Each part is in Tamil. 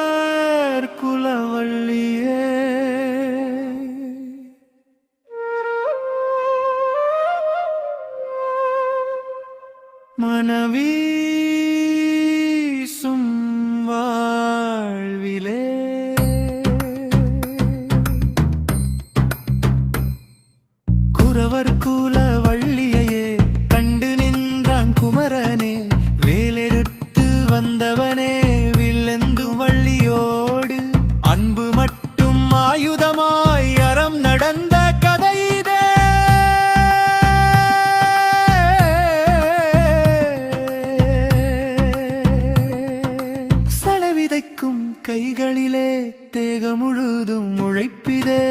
ஒருவர் குலவள்ளியே. மனவீசும் குறவர் கூல வந்தவனே வில்லெந்து வள்ளியோடு. அன்பு மட்டும் ஆயுதமாய் அறம் நடந்த கதை செலவிதைக்கும் கைகளிலே தேக முழுதும் உழைப்பிதே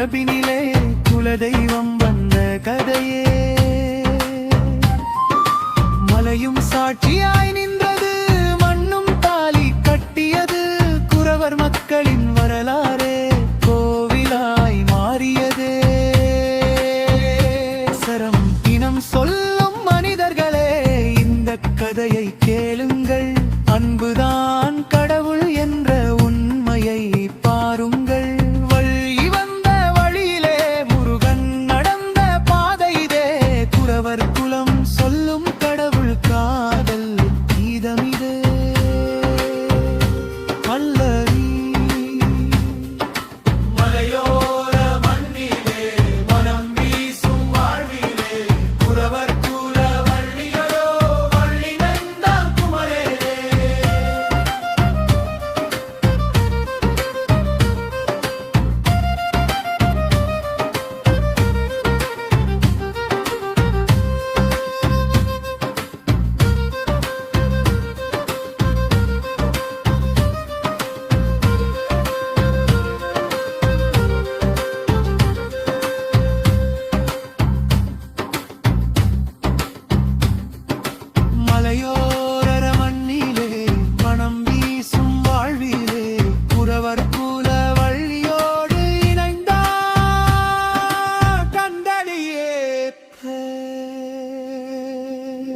மரபினிலே குலதெய்வம் வந்த கதையே. மலையும் சாட்சியாய் நின்றது மண்ணும் தாலி கட்டியது குறவர் மக்களின் வரலாறே கோவிலாய் மாறியதே. சரம் இனம் சொல்லும் மனிதர்களே இந்த கதையை கேளுங்கள். அன்புதான்